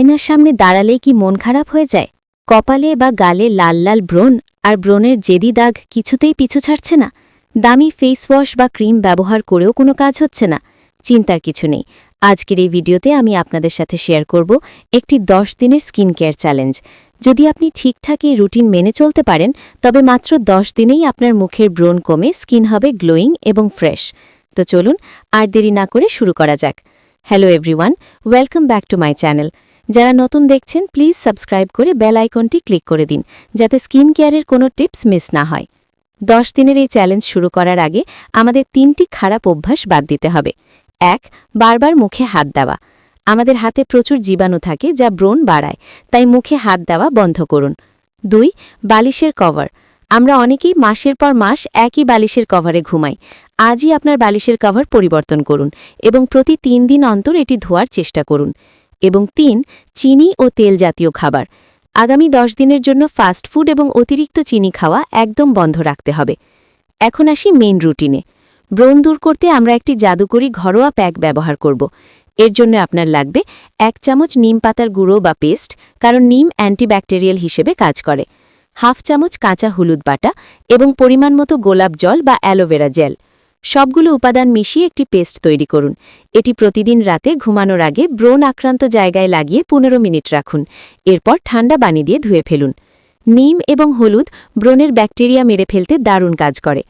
আয়নার সামনে দাঁড়ালেই কি মন খারাপ হয়ে যায়? কপালে বা গালে লাল লাল ব্রণ, আর ব্রণের জেদি দাগ কিছুতেই পিছু ছাড়ছে না। দামি ফেস ওয়াশ বা ক্রিম ব্যবহার করেও কোনো কাজ হচ্ছে না। চিন্তার কিছু নেই। আজকের এই ভিডিওতে আমি আপনাদের সাথে শেয়ার করব একটি দশ দিনের স্কিন কেয়ার চ্যালেঞ্জ যদি আপনি ঠিকঠাক এই রুটিন মেনে চলতে পারেন, তবে মাত্র দশ দিনেই আপনার মুখের ব্রণ কমে স্কিন হবে গ্লোয়িং এবং ফ্রেশ তো চলুন, আর দেরি না করে শুরু করা যাক। Hello everyone welcome back to my channel যারা নতুন দেখছেন প্লিজ সাবস্ক্রাইব করে বেল আইকনটি ক্লিক করে দিন, যাতে স্কিন কেয়ারের কোনো টিপস মিস না হয়। দশ দিনের এই চ্যালেঞ্জ শুরু করার আগে আমাদের তিনটি খারাপ অভ্যাস বাদ দিতে হবে। এক, বারবার মুখে হাত দেওয়া। আমাদের হাতে প্রচুর জীবাণু থাকে যা ব্রণ বাড়ায়, তাই মুখে হাত দেওয়া বন্ধ করুন। দুই, বালিশের কভার আমরা অনেকেই মাসের পর মাস একই বালিশের কভারে ঘুমাই। আজই আপনার বালিশের কভার পরিবর্তন করুন এবং প্রতি তিন দিন অন্তর এটি ধোয়ার চেষ্টা করুন। এবং তিন, চিনি ও তেল জাতীয় খাবার। আগামী দশ দিনের জন্য ফাস্ট ফুড এবং অতিরিক্ত চিনি খাওয়া একদম বন্ধ রাখতে হবে। এখন আসি মেইন রুটিনে। ব্রণ দূর করতে আমরা একটি জাদুকরি ঘরোয়া প্যাক ব্যবহার করব। এর জন্য আপনার লাগবে এক চামচ নিম পাতার গুঁড়ো বা পেস্ট, কারণ নিম অ্যান্টিব্যাকটেরিয়াল হিসেবে কাজ করে। হাফ চামচ কাঁচা হলুদ বাটা এবং পরিমাণ মতো গোলাপ জল বা অ্যালোভেরা জেল। সবগুলো উপাদান মিশিয়ে একটি পেস্ট তৈরি করুন। এটি প্রতিদিন রাতে ঘুমানোর আগে ব্রণ আক্রান্ত জায়গায় লাগিয়ে পনেরো মিনিট রাখুন। এরপর ঠান্ডা পানি দিয়ে ধুয়ে ফেলুন। নিম এবং হলুদ ব্রণের ব্যাকটেরিয়া মেরে ফেলতে দারুণ কাজ করে।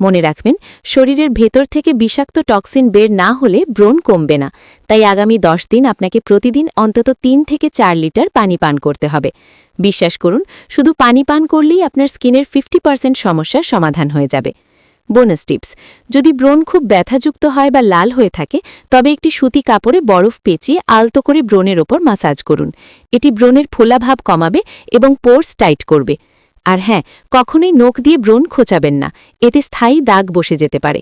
মনে রাখবেন, শরীরের ভেতর থেকে বিষাক্ত টক্সিন বের না হলে ব্রণ কমবে না। তাই আগামী দশ দিন আপনাকে প্রতিদিন অন্তত তিন থেকে চার লিটার পানি পান করতে হবে। বিশ্বাস করুন, শুধু পানি পান করলেই আপনার স্কিনের ফিফটি সমস্যার সমাধান হয়ে যাবে। বোনাস টিপস যদি ব্রণ খুব ব্যথাযুক্ত হয় বা লাল হয়ে থাকে, তবে একটি সুতি কাপড়ে বরফ পেঁচিয়ে আলতো করে ব্রণের ওপর মাসাজ করুন। এটি ব্রণের ফোলাভাব কমাবে এবং পোর্স টাইট করবে। আর হ্যাঁ কখনোই নখ দিয়ে ব্রণ খোঁচাবেন না, এতে স্থায়ী দাগ বসে যেতে পারে।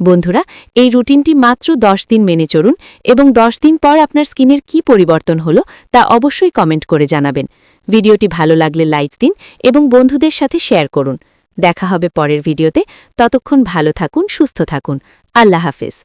বন্ধুরা, এই রুটিনটি মাত্র দশ দিন মেনে চলুন এবং দশ দিন পর আপনার স্কিনের কি পরিবর্তন হলো তা অবশ্যই কমেন্ট করে জানাবেন। ভিডিওটি ভালো লাগলে লাইক দিন এবং বন্ধুদের সাথে শেয়ার করুন। দেখা হবে পরের ভিডিওতে। ততক্ষণ ভালো থাকুন সুস্থ থাকুন। আল্লাহ হাফেজ।